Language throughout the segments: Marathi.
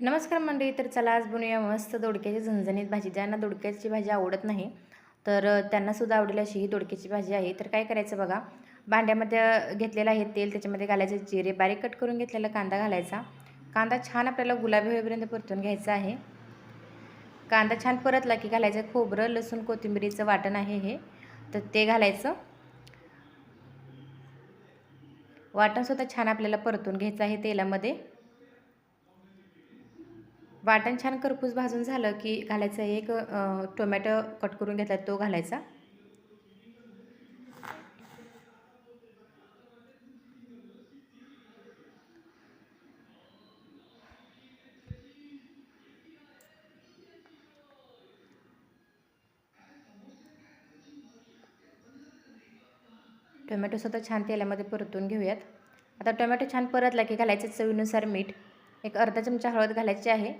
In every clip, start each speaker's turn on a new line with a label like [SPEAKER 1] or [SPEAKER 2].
[SPEAKER 1] नमस्कार मंडळी तर चला आज बनवूया मस्त दोडक्याची झणझणीत भाजी. ज्यांना दोडक्याची भाजी आवडत नाही तर त्यांनासुद्धा आवडेल अशी ही दोडक्याची भाजी आहे. तर काय करायचं बघा भांड्यामध्ये घेतलेलं आहे तेल त्याच्यामध्ये घालायचे जिरे बारीक कट करून घेतलेला कांदा घालायचा. कांदा छान आपल्याला गुलाबी होईपर्यंत परतून घ्यायचा आहे. कांदा छान परतला की घालायचं खोबरं लसूण कोथिंबिरीचं वाटण आहे हे. तर ते घालायचं. वाटणसुद्धा छान आपल्याला परतून घ्यायचं आहे तेलामध्ये. वाटण छान करपूस भाजून झालं की घालायचं एक टोमॅटो कट करून घेतला तो घालायचा. टोमॅटो सुद्धा छान तेलामध्ये परतून घेऊयात. आता टोमॅटो छान परतला की घालायचं चवीनुसार मीठ. एक अर्धा चमचा हळद घालायची आहे.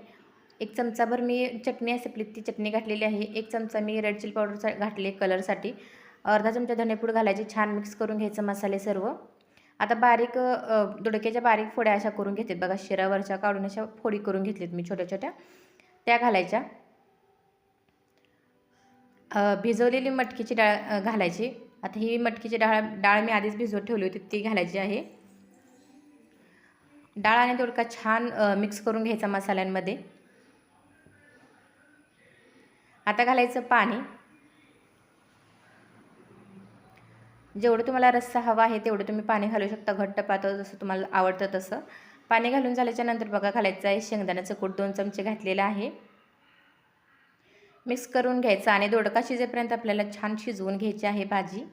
[SPEAKER 1] एक चमचाभर मी चटणी असे आपली ती चटणी घातलेली आहे. एक चमचा मी रेड चिली पावडर घातली कलरसाठी अर्धा चमचा धनेपूड घालायची छान मिक्स करून घ्यायचं मसाले सर्व. आता बारीक दुडक्याच्या दोडक्याच्या बारीक फोड्या अशा करून घेतात बघा. शिरावरच्या काढून अशा फोडी करून घेतलीत मी छोट्या छोट्या. त्या घालायच्या. भिजवलेली मटकीची डाळ घालायची. आता ही मटकीची डाळ डाळ मी आधीच भिजवत ठेवली होती ती घालायची आहे. डाळ आणि दोडका छान मिक्स करून घ्यायचा मसाल्यांमध्ये. आता घालायचं पाणी. जेवढं तुम्हाला रस्सा हवा आहे तेवढं तुम्ही पाणी घालू शकता. घट्ट पातळ जसं तुम्हाला आवडतं तसं. पाणी घालून झाल्याच्यानंतर बघा घालायचं आहे शेंगदाण्याचं कूट. दोन चमचे घातलेलं आहे. मिक्स करून घ्यायचं आणि दोडका शिजेपर्यंत आपल्याला छान शिजवून घ्यायची आहे भाजी.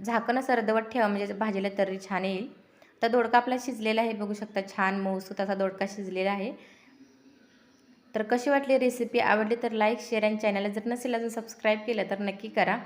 [SPEAKER 1] झाकणं अर्धवट ठेवा म्हणजे भाजीला तर्री छान येईल. तर दोडका आपला शिजलेला आहे बघू शकता. छान मऊसूत असा दोडका शिजलेला आहे. तर कशी वाटली रेसिपी आवडली तर लाईक शेअर आणि चॅनलला जर नसेल अजून सबस्क्राईब केलं तर नक्की करा.